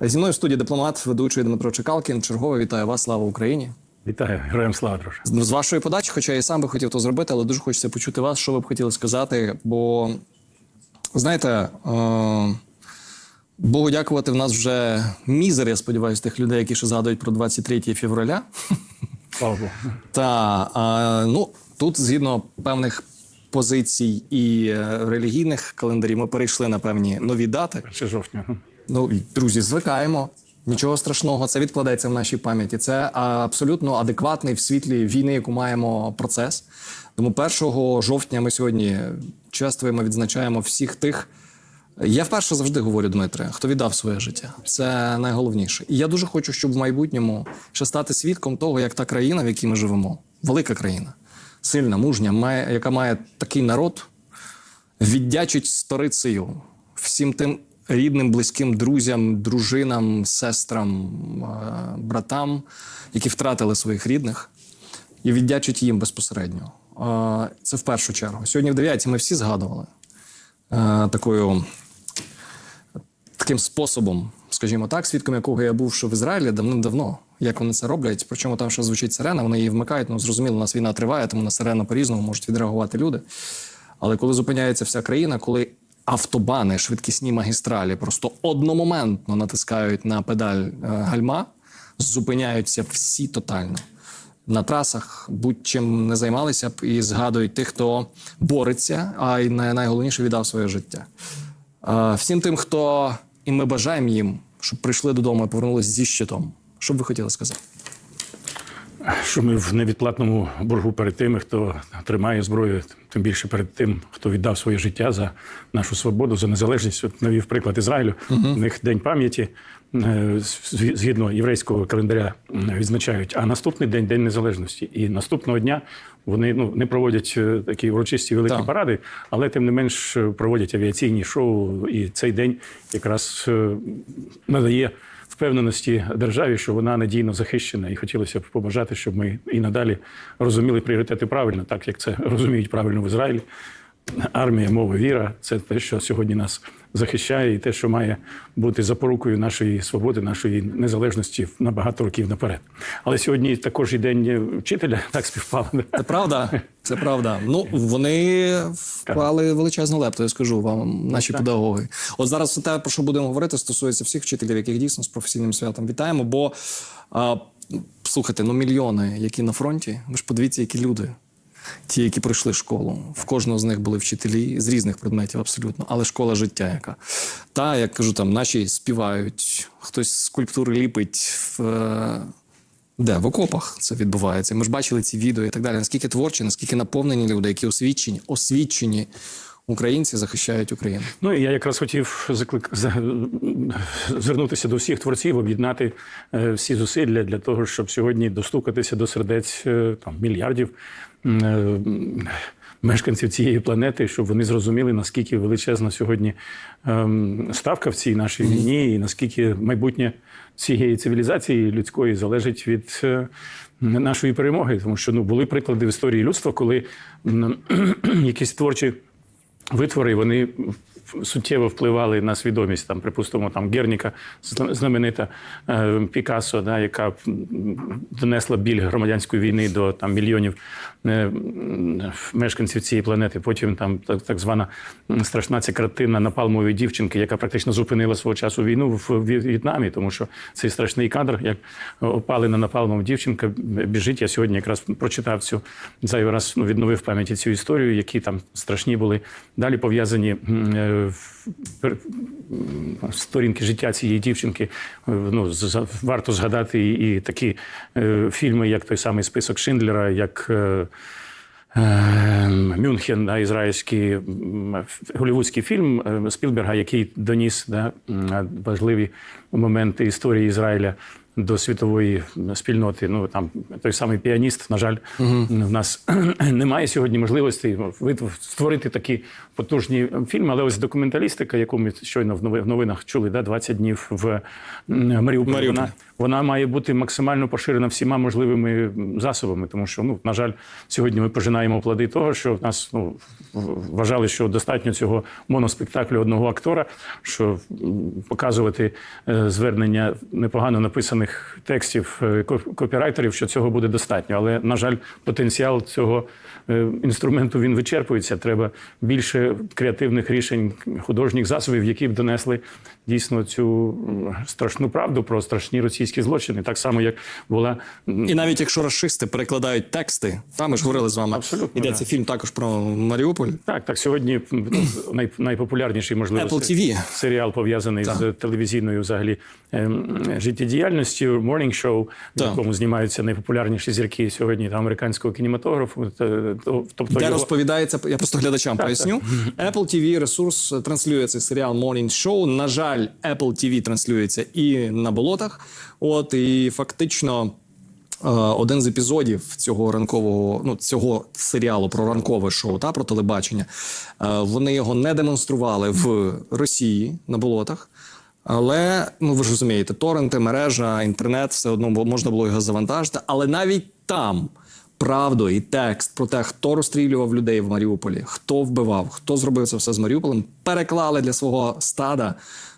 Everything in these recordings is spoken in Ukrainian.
Зі мною в студії дипломат, ведучий Дмитро Чекалкін. Чергове вітаю вас. Слава Україні! Вітаю, героям слава, друже. З вашої подачі, хоча я і сам би хотів то зробити, але дуже хочеться почути вас, що ви б хотіли сказати. Бо знаєте, е, Богу дякувати, в нас вже мізер, я сподіваюся, тих людей, які ще згадують про 23 февраля. Слава Богу. Та а, ну тут згідно певних позицій і е, релігійних календарів, ми перейшли на певні нові дати. 1 жовтня. Ну, друзі, звикаємо. Нічого страшного, це відкладеться в нашій пам'яті. Це абсолютно адекватний в світлі війни, яку маємо процес. Тому 1 жовтня ми сьогодні чествуємо, відзначаємо всіх тих. Я вперше завжди говорю, Дмитре, хто віддав своє життя. Це найголовніше. І я дуже хочу, щоб в майбутньому ще стати свідком того, як та країна, в якій ми живемо, велика країна, сильна, мужня, має, яка має такий народ, віддячить сторицею всім тим рідним, близьким друзям, дружинам, сестрам, е, братам, які втратили своїх рідних, і віддячить їм безпосередньо. Е, Це в першу чергу. Сьогодні в 9 ми всі згадували е, такою таким способом, скажімо так, свідком якого я був ще в Ізраїлі давним-давно. Як вони це роблять? Причому там ще звучить сирена, вони її вмикають. Ну зрозуміло, у нас війна триває, тому на сирену по-різному можуть відреагувати люди. Але коли зупиняється вся країна, коли автобани, швидкісні магістралі просто одномоментно натискають на педаль е, гальма, зупиняються всі тотально. На трасах будь-чим не займалися б і згадують тих, хто бореться, а й най- найголовніше віддав своє життя. Е, Всім тим, хто і ми бажаємо їм, щоб прийшли додому і повернулися зі щитом. Що б ви хотіли сказати? Що ми в невідплатному боргу перед тими, хто тримає зброю, тим більше перед тим, хто віддав своє життя за нашу свободу, за незалежність. От навів приклад Ізраїлю. У них день пам'яті е, згідно єврейського календаря відзначають. А наступний день день незалежності. І наступного дня вони ну не проводять е, такі урочисті великі Так. паради, але тим не менш проводять авіаційні шоу. І цей день якраз е, надає впевненості державі, що вона надійно захищена, і хотілося б побажати, щоб ми і надалі розуміли пріоритети правильно, так як це розуміють правильно в Ізраїлі. Армія, мова, віра це те, що сьогодні нас захищає, і те, що має бути запорукою нашої свободи, нашої незалежності на багато років наперед. Але сьогодні також і день вчителя так співпало. Це правда, це правда. Ну вони вклали величезну лепту, я скажу вам, наші педагоги. От зараз те, про що будемо говорити, стосується всіх вчителів, яких дійсно з професійним святом вітаємо. Бо а, слухайте, ну мільйони, які на фронті, ви ж подивіться, які люди. Ті, які пройшли школу, в кожного з них були вчителі з різних предметів, абсолютно, але школа життя, яка та як кажу, там наші співають, хтось скульптури ліпить в е, де в окопах це відбувається. Ми ж бачили ці відео і так далі. Наскільки творчі, наскільки наповнені люди, які освічені, освічені українці захищають Україну. Ну і я якраз хотів заклик за- звернутися до всіх творців, об'єднати е, всі зусилля для того, щоб сьогодні достукатися до сердець е, там мільярдів. е, Мешканців цієї планети, щоб вони зрозуміли, наскільки величезна сьогодні ем, ставка в цій нашій війні, і наскільки майбутнє цієї цивілізації людської залежить від нашої перемоги. Тому що ну були приклади в історії людства, коли якісь творчі витвори вони суттєво впливали на свідомість. Там, припустимо, там Герніка, знаменита е, Пікассо, да, яка донесла біль громадянської війни до там мільйонів е, мешканців цієї планети. Потім там так, так звана страшна ця картина напалмової дівчинки, яка практично зупинила свого часу війну в В'є- В'єтнамі, тому що цей страшний кадр, як опалена напалмом дівчинка біжить. Я сьогодні якраз прочитав цю зайвий раз ну, відновив пам'яті цю історію, які там страшні були далі пов'язані е, сторінки життя цієї дівчинки. Е, Ну, варто згадати і, такі е, фільми, як той самий список Шиндлера, як. е, Мюнхен, да, ізраїльський голівудський фільм Спілберга, який доніс да, важливі моменти історії Ізраїля до світової спільноти. Ну там той самий піаніст, на жаль, в нас немає сьогодні можливості створити такі потужні фільми, але ось документалістика, яку ми щойно в нови- новинах чули, да, 20 днів в Маріуполі, Маріуполі. Вона, вона має бути максимально поширена всіма можливими засобами, тому що, ну, на жаль, сьогодні ми пожинаємо плоди того, що в нас ну, вважали, що достатньо цього моноспектаклю одного актора, що показувати е, звернення непогано написаних текстів е, копірайтерів, що цього буде достатньо. Але, на жаль, потенціал цього е, інструменту він вичерпується. Треба більше креативних рішень, художніх засобів, які б донесли дійсно цю страшну правду про страшні російські злочини, так само як була І навіть якщо расисти перекладають тексти, там ми ж говорили з вами. Абсолютно, Йдеться да. фільм також про Маріуполь. Так, так. Сьогодні най, найпопулярніший, можливо, Apple TV. серіал пов'язаний з телевізійною взагалі ем, життєдіяльністю, Morning Show, в якому знімаються найпопулярніші зірки сьогодні та американського кінематографу. Тобто Де його... розповідається, я просто глядачам поясню. Apple TV ресурс транслює цей серіал Morning Show. На жаль, Apple TV транслюється і на болотах. От і фактично. е, Один з епізодів цього ранкового, ну цього серіалу про ранкове шоу та про телебачення. е, Вони його не демонстрували в Росії на болотах. Але ну ви ж розумієте, торренти, мережа, інтернет, все одно можна було його завантажити. Але навіть там правду і текст про те, хто розстрілював людей в Маріуполі, хто вбивав, хто зробив це все з Маріуполем, переклали для свого стада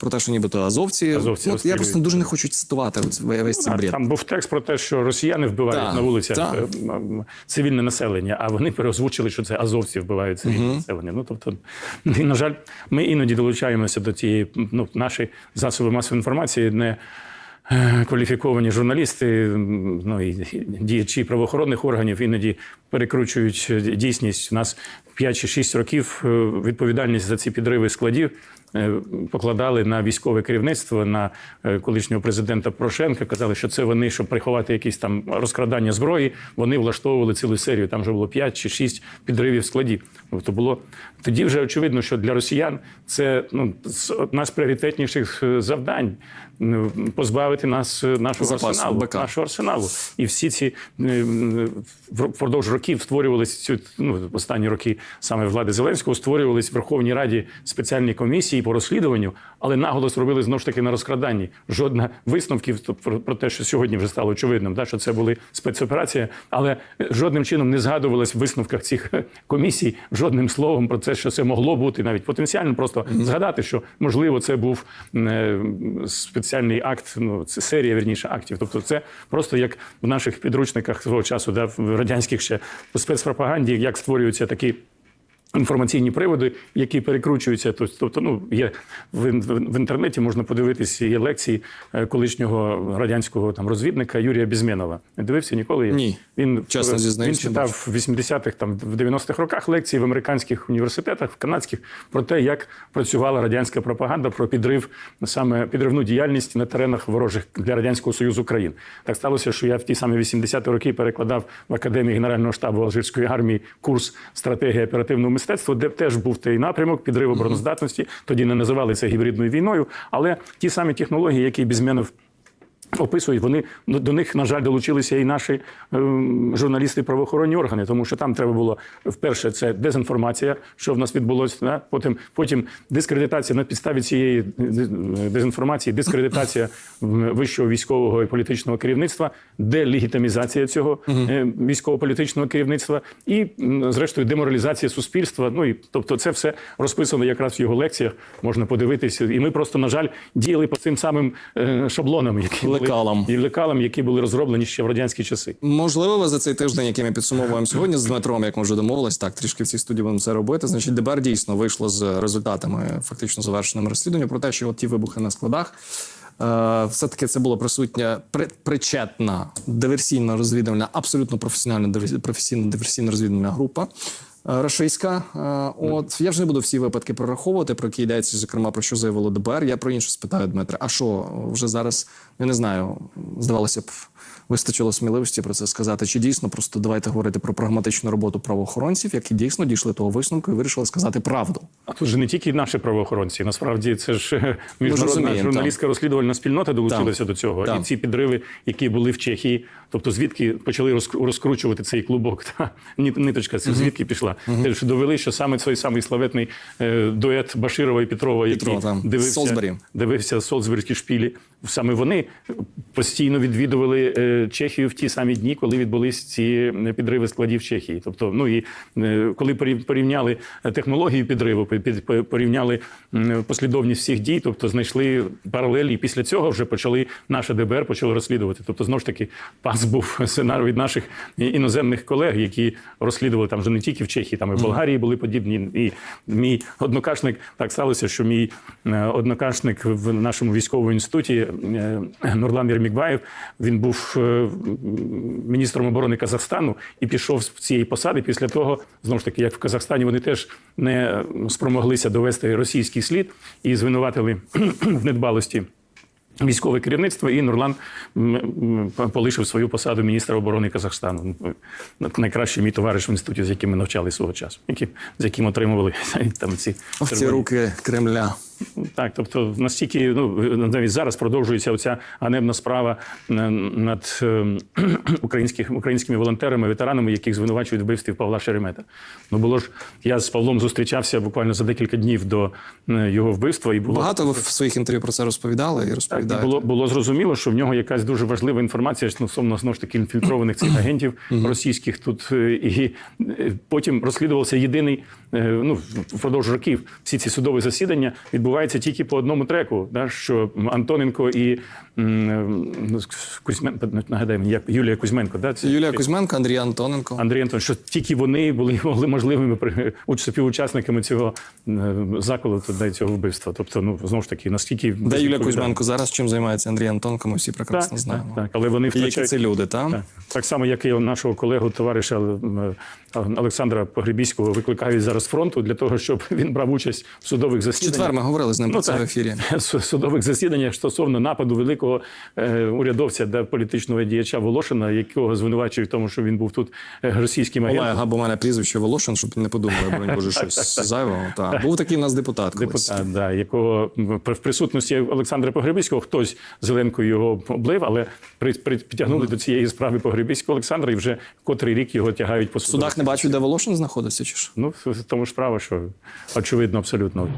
про те, що нібито азовці. Азовці ну, я просто дуже не хочу цитувати от весь цей бред. Там був текст про те, що росіяни вбивають Так, на вулицях так. е, цивільне населення, а вони переозвучили, що це азовці вбивають цивільне населення. Ну тобто, на жаль, ми іноді долучаємося до тієї ну, наші засоби масової інформації не. Кваліфіковані журналісти, ну і діячі правоохоронних органів іноді перекручують дійсність. У нас 5 чи 6 років е, відповідальність за ці підриви складів покладали на військове керівництво, на е, колишнього президента Порошенка. Казали, що це вони, щоб приховати якісь там розкрадання зброї. Вони влаштовували цілу серію. Там вже було 5 чи 6 підривів складів. Тобто було тоді вже очевидно, що для росіян це ну одна з пріоритетніших е, завдань позбавити нас е, нашого Запасу, арсеналу, БК. нашого арсеналу. І всі ці е, впродовж років створювалися цю ну, останні роки саме влади Зеленського створювались в Верховній Раді спеціальні комісії по розслідуванню, але наголос робили знову ж таки на розкраданні. Жодна висновків про, те, що сьогодні вже стало очевидним, да, що це були спецоперація, але жодним чином не згадувалось в висновках цих комісій жодним словом про це, що це могло бути навіть потенціально. Просто згадати, що можливо це був е, спеціальний акт, ну це серія вірніше актів. Тобто, це просто як в наших підручниках свого часу, да, в радянських ще по спецпропаганді, як створюються такі. Інформаційні приводи, які перекручуються, Тобто, тобто ну є в, в, в інтернеті, можна подивитися є лекції е, колишнього радянського там розвідника Юрія Бізменова. Не дивився ніколи? Ні. Він Чесно він зізнаюсь, не читав в 80-х, там в 90-х роках лекції в американських університетах, в канадських про те, як працювала радянська пропаганда про підрив саме підривну діяльність на теренах ворожих для радянського союзу країн. Так сталося, що я в ті самі 80-ті роки перекладав в академії генерального штабу Алжирської армії курс стратегія оперативного мистецтва, де теж був той напрямок підриву бороноздатності. Тоді не називали це гібридною війною, але ті самі технології, які Бізменов описують, вони до них, на жаль, долучилися і наші ем, журналісти, правоохоронні органи, тому що там треба було вперше це дезінформація, що в нас відбулося. Да? Потім, потім дискредитація на підставі цієї е, дезінформації, дискредитація вищого військового і політичного керівництва, делегітимізація цього е, військово-політичного керівництва і, зрештою, деморалізація суспільства. Ну і тобто, це все розписано якраз в його лекціях. Можна подивитися. І ми просто, на жаль, діяли по цим самим е, шаблонам, які Лекалам. і лекалам, які були розроблені ще в радянські часи. Можливо, ви за цей тиждень, який ми підсумовуємо сьогодні з Дмитром, як ми вже домовились, так трішки в цій студії будемо це робити. Значить, ДБР дійсно вийшло з результатами фактично завершеними розслідування про те, що от ті вибухи на складах. е, Все-таки це була присутня при, причетна диверсійна розвідувальна, абсолютно професіональна дивер- професійна диверсійна розвідувальна група. Е, Рашистська. Е, От я вже не буду всі випадки прораховувати, про які йдеться, зокрема про що заявило ДБР. Я про інше спитаю Дмитра. А що вже зараз? Я не знаю. Здавалося б, вистачило сміливості про це сказати. Чи дійсно просто давайте говорити про прагматичну роботу правоохоронців, які дійсно дійшли того висновку і вирішили сказати правду. А тут же не тільки наші правоохоронці. Насправді це ж е, міжнародна журналістська розслідувальна спільнота долучилася до цього. Так. І ці підриви, які були в Чехії, тобто звідки почали розк- розкручувати цей клубок, та ниточка ця звідки пішла. Теж довели, що саме цей самий славетний е, дует Баширова і Петрова, Петрова, який там, дивився, Солсбері. дивився Солсберські шпілі. Саме вони постійно відвідували Чехію в ті самі дні, коли відбулись ці е, підриви складів Чехії. Тобто, ну і е, коли порів- порівняли технологію підриву, пі- пі- пі- порівняли послідовність всіх дій, тобто знайшли паралелі, і після цього вже почали наше ДБР почало розслідувати. Тобто, знову ж таки, пас був сценар від наших іноземних колег, які розслідували там вже не тільки в Чехії, там і в Болгарії були подібні. І мій однокашник так сталося, що мій е, однокашник в нашому військовому інституті е, Нурлан Єрмікбаєв, він був е, міністром оборони Казахстану і пішов з цієї посади після того, знову ж таки, як в Казахстані вони теж не спромоглися довести російський слід і звинуватили в недбалості. Військове керівництво і Нурлан полишив свою посаду міністра оборони Казахстану. Ну, Найкращий мій товариш в інституті, з яким ми навчали свого часу, які, з яким отримували там ці ці руки Кремля. Так, тобто настільки ну навіть зараз продовжується оця ганебна справа е, над е, українських українськими волонтерами, ветеранами, яких звинувачують вбивстві Павла Шеремета. Ну було ж я з Павлом зустрічався буквально за декілька днів до е, його вбивства, і було Багато ви в своїх інтерв'ю про це розповідали і так, і було, було зрозуміло, що в нього якась дуже важлива інформація стосовно знову ж таки інфільтрованих цих агентів російських тут. І потім розслідувався єдиний ну впродовж років. Всі ці судові засідання відбуваються тільки по одному треку. Да, що Антоненко і Кузьменко, нагадай мені, як Юлія Кузьменко, да, це Юлія Кузьменко, Андрій Антоненко. Андрій Антон, що тільки вони були могли можливими при- співучасниками цього заколоту, да, цього вбивства. Тобто, ну знову ж таки, наскільки Де Юлія. Кузьменко зараз чим займається Андрій Антоненко, ми всі прекрасно Так, знаємо. так, так, але вони І Які втрачають це люди, там? так, так само, як і нашого колегу, товариша Олександра Погребіського, викликають зараз фронту для того, щоб він брав участь в судових засіданнях. четвер ми говорили з ним про це в ефірі. судових засіданнях стосовно нападу великого е, урядовця да, політичного діяча Волошина, якого звинувачують в тому, що він був тут е, російським агентом. Олег, мене прізвище Волошин, щоб не подумали, бронь Боже, щось зайвого. Так. Був такий в нас депутат. Депутат, да, якого в присутності Олександра Погребиського хтось Зеленкою його облив, але при, при, підтягнули до цієї справи Погребиського Олександра і вже котрий рік його тягають по судах. судах не бачу, де Волошин знаходиться, чи ж? Ну, тому ж справа, що очевидно абсолютно.